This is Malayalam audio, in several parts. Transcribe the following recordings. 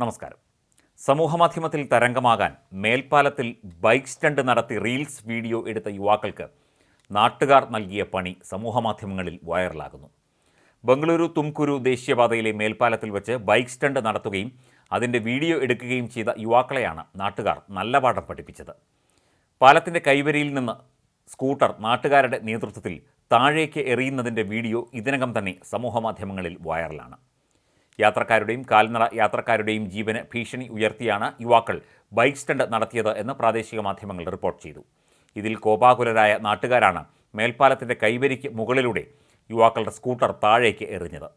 നമസ്കാരം. സമൂഹമാധ്യമത്തിൽ തരംഗമാകാൻ മേൽപ്പാലത്തിൽ ബൈക്ക് സ്റ്റണ്ട് നടത്തി റീൽസ് വീഡിയോ എടുത്ത യുവാക്കൾക്ക് നാട്ടുകാർ നൽകിയ പണി സമൂഹമാധ്യമങ്ങളിൽ വൈറലാകുന്നു. ബംഗളൂരു തുംകുരു ദേശീയപാതയിലെ മേൽപ്പാലത്തിൽ വെച്ച് ബൈക്ക് സ്റ്റണ്ട് നടത്തുകയും അതിന്റെ വീഡിയോ എടുക്കുകയും ചെയ്ത യുവാക്കളെയാണ് നാട്ടുകാർ നല്ല പാഠം പഠിപ്പിച്ചത്. പാലത്തിന്റെ കൈവരിയിൽ നിന്ന് സ്കൂട്ടർ നാട്ടുകാരുടെ നേതൃത്വത്തിൽ താഴേക്ക് എറിയുന്നതിന്റെ വീഡിയോ ഇതിനകം തന്നെ സമൂഹമാധ്യമങ്ങളിൽ വൈറലാണ്. യാത്രക്കാരുടെയും കാൽനട യാത്രക്കാരുടെയും ജീവന് ഭീഷണി ഉയർത്തിയാണ് യുവാക്കൾ ബൈക്ക് സ്റ്റണ്ട് നടത്തിയത് എന്ന് പ്രാദേശിക മാധ്യമങ്ങൾ റിപ്പോർട്ട് ചെയ്തു. ഇതിൽ കോപാകുലരായ നാട്ടുകാരാണ് മേൽപ്പാലത്തിന്റെ കൈവരിക്ക് മുകളിലൂടെ യുവാക്കളുടെ സ്കൂട്ടർ താഴേക്ക് എറിഞ്ഞത്.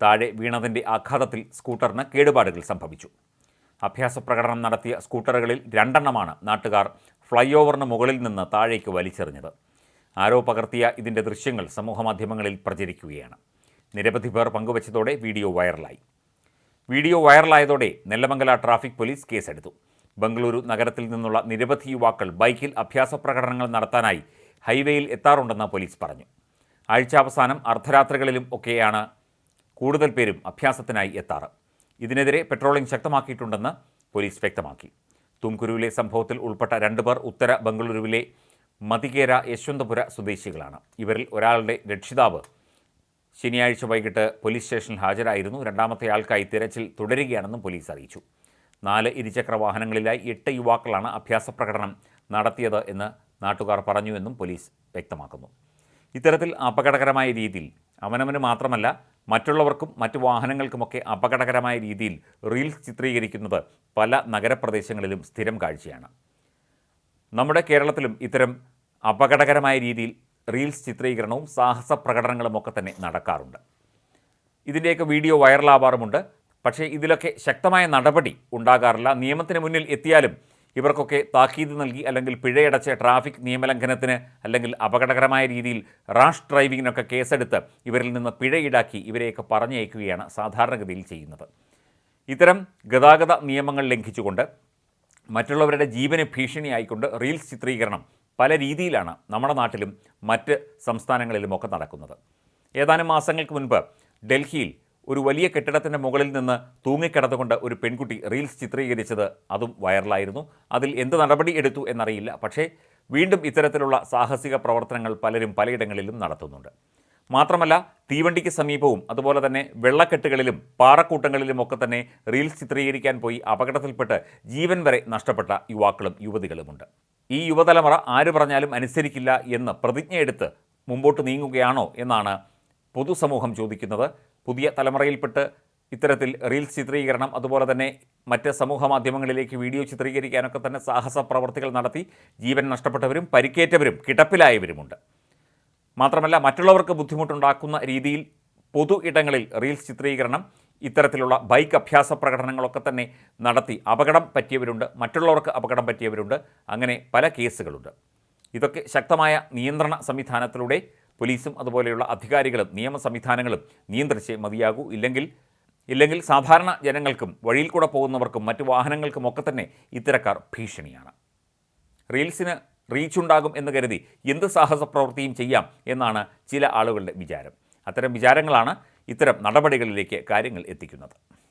താഴെ വീണതിന്റെ ആഘാതത്തിൽ സ്കൂട്ടറിന് കേടുപാടുകൾ സംഭവിച്ചു. അഭ്യാസ പ്രകടനം നടത്തിയ സ്കൂട്ടറുകളിൽ രണ്ടെണ്ണമാണ് നാട്ടുകാർ ഫ്ലൈ ഓവറിന് മുകളിൽ നിന്ന് താഴേക്ക് വലിച്ചെറിഞ്ഞത്. ആരോ പകർത്തിയ ഇതിന്റെ ദൃശ്യങ്ങൾ സമൂഹമാധ്യമങ്ങളിൽ പ്രചരിക്കുകയാണ്. നിരവധി പേർ പങ്കുവച്ചതോടെ വീഡിയോ വൈറലായി. വീഡിയോ വൈറലായതോടെ നെല്ലമംഗല ട്രാഫിക് പോലീസ് കേസെടുത്തു. ബംഗളൂരു നഗരത്തിൽ നിന്നുള്ള നിരവധി യുവാക്കൾ ബൈക്കിൽ അഭ്യാസ പ്രകടനങ്ങൾ നടത്താനായി ഹൈവേയിൽ എത്താറുണ്ടെന്ന് പോലീസ് പറഞ്ഞു. ആഴ്ചാവസാനം അർദ്ധരാത്രികളിലും ഒക്കെയാണ് കൂടുതൽ പേരും അഭ്യാസത്തിനായി എത്താറ്. ഇതിനെതിരെ പെട്രോളിംഗ് ശക്തമാക്കിയിട്ടുണ്ടെന്ന് പോലീസ് വ്യക്തമാക്കി. തുംകുരുവിലെ സംഭവത്തിൽ ഉൾപ്പെട്ട രണ്ടുപേർ ഉത്തര ബംഗളൂരുവിലെ മതികേര യശ്വന്തപുര സ്വദേശികളാണ്. ഇവരിൽ ഒരാളുടെ രക്ഷിതാവ് ശനിയാഴ്ച വൈകിട്ട് പോലീസ് സ്റ്റേഷനിൽ ഹാജരായിരുന്നു. രണ്ടാമത്തെ ആൾക്കായി തിരച്ചിൽ തുടരുകയാണെന്നും പോലീസ് അറിയിച്ചു. നാല് ഇരുചക്ര വാഹനങ്ങളിലായി എട്ട് യുവാക്കളാണ് അഭ്യാസ പ്രകടനം നടത്തിയത് എന്ന് നാട്ടുകാർ പറഞ്ഞുവെന്നും പോലീസ് വ്യക്തമാക്കുന്നു. ഇത്തരത്തിൽ അപകടകരമായ രീതിയിൽ അവനവന് മാത്രമല്ല മറ്റുള്ളവർക്കും മറ്റു വാഹനങ്ങൾക്കുമൊക്കെ അപകടകരമായ രീതിയിൽ റീൽസ് ചിത്രീകരിക്കുന്നത് പല നഗരപ്രദേശങ്ങളിലും സ്ഥിരം കാഴ്ചയാണ്. നമ്മുടെ കേരളത്തിലും ഇത്തരം അപകടകരമായ രീതിയിൽ റീൽസ് ചിത്രീകരണവും സാഹസ പ്രകടനങ്ങളും ഒക്കെ തന്നെ നടക്കാറുണ്ട്. ഇതിന്റെയൊക്കെ വീഡിയോ വൈറലാവാറുമുണ്ട്. പക്ഷേ ഇതിലൊക്കെ ശക്തമായ നടപടി ഉണ്ടാകാറില്ല. നിയമത്തിന് മുന്നിൽ എത്തിയാലും ഇവർക്കൊക്കെ താക്കീത് നൽകി അല്ലെങ്കിൽ പിഴയടച്ച് ട്രാഫിക് നിയമലംഘനത്തിന് അല്ലെങ്കിൽ അപകടകരമായ രീതിയിൽ റാഷ് ഡ്രൈവിങ്ങിനൊക്കെ കേസെടുത്ത് ഇവരിൽ നിന്ന് പിഴ ഈടാക്കി ഇവരെയൊക്കെ പറഞ്ഞയക്കുകയാണ് സാധാരണഗതിയിൽ ചെയ്യുന്നത്. ഇത്തരം ഗതാഗത നിയമങ്ങൾ ലംഘിച്ചുകൊണ്ട് മറ്റുള്ളവരുടെ ജീവന് ഭീഷണിയായിക്കൊണ്ട് റീൽസ് ചിത്രീകരണം പല രീതിയിലാണ് നമ്മുടെ നാട്ടിലും മറ്റ് സംസ്ഥാനങ്ങളിലുമൊക്കെ നടക്കുന്നത്. ഏതാനും മാസങ്ങൾക്ക് മുൻപ് ഡൽഹിയിൽ ഒരു വലിയ കെട്ടിടത്തിന്റെ മുകളിൽ നിന്ന് തൂങ്ങിക്കിടന്നുകൊണ്ട് ഒരു പെൺകുട്ടി റീൽസ് ചിത്രീകരിച്ചത് അതും വൈറലായിരുന്നു. അതിൽ എന്ത് നടപടി എടുത്തു എന്നറിയില്ല. പക്ഷേ വീണ്ടും ഇത്തരത്തിലുള്ള സാഹസിക പ്രവർത്തനങ്ങൾ പലരും പലയിടങ്ങളിലും നടത്തുന്നുണ്ട്. മാത്രമല്ല തീവണ്ടിക്ക് സമീപവും അതുപോലെ തന്നെ വെള്ളക്കെട്ടുകളിലും പാറക്കൂട്ടങ്ങളിലും ഒക്കെ തന്നെ റീൽസ് ചിത്രീകരിക്കാൻ പോയി അപകടത്തിൽപ്പെട്ട് ജീവൻ വരെ നഷ്ടപ്പെട്ട യുവാക്കളും യുവതികളുമുണ്ട്. ഈ യുവതലമുറ ആര് പറഞ്ഞാലും അനുസരിക്കില്ല എന്ന് പ്രതിജ്ഞയെടുത്ത് മുമ്പോട്ട് നീങ്ങുകയാണോ എന്നാണ് പൊതുസമൂഹം ചോദിക്കുന്നത്. പുതിയ തലമുറയിൽപ്പെട്ട് ഇത്തരത്തിൽ റീൽസ് ചിത്രീകരണം അതുപോലെ തന്നെ മറ്റ് സമൂഹ മാധ്യമങ്ങളിലേക്ക് വീഡിയോ ചിത്രീകരിക്കാനൊക്കെ തന്നെ സാഹസ പ്രവർത്തികൾ നടത്തി ജീവൻ നഷ്ടപ്പെട്ടവരും പരിക്കേറ്റവരും കിടപ്പിലായവരുമുണ്ട്. മാത്രമല്ല മറ്റുള്ളവർക്ക് ബുദ്ധിമുട്ടുണ്ടാക്കുന്ന രീതിയിൽ പൊതു ഇടങ്ങളിൽ റീൽസ് ചിത്രീകരണം ഇത്തരത്തിലുള്ള ബൈക്ക് അഭ്യാസ പ്രകടനങ്ങളൊക്കെ തന്നെ നടത്തി അപകടം പറ്റിയവരുണ്ട് മറ്റുള്ളവർക്ക് അപകടം പറ്റിയവരുണ്ട് അങ്ങനെ പല കേസുകളുണ്ട്. ഇതൊക്കെ ശക്തമായ നിയന്ത്രണ സംവിധാനത്തിലൂടെ പോലീസും അതുപോലെയുള്ള അധികാരികളും നിയമ സംവിധാനങ്ങളും നിയന്ത്രിച്ചേ മതിയാകൂ. ഇല്ലെങ്കിൽ ഇല്ലെങ്കിൽ സാധാരണ ജനങ്ങൾക്കും വഴിയിൽ കൂടെ പോകുന്നവർക്കും മറ്റു വാഹനങ്ങൾക്കും ഒക്കെ തന്നെ ഇത്തരക്കാർ ഭീഷണിയാണ്. റീൽസിന് റീച്ച് ഉണ്ടാകും എന്ന് കരുതി എന്ത് സാഹസ പ്രവൃത്തിയും ചെയ്യാം എന്നാണ് ചില ആളുകളുടെ വിചാരം. അത്തരം വിചാരങ്ങളാണ് ഇത്തരം നടപടികളിലേക്ക് കാര്യങ്ങൾ എത്തിക്കുന്നത്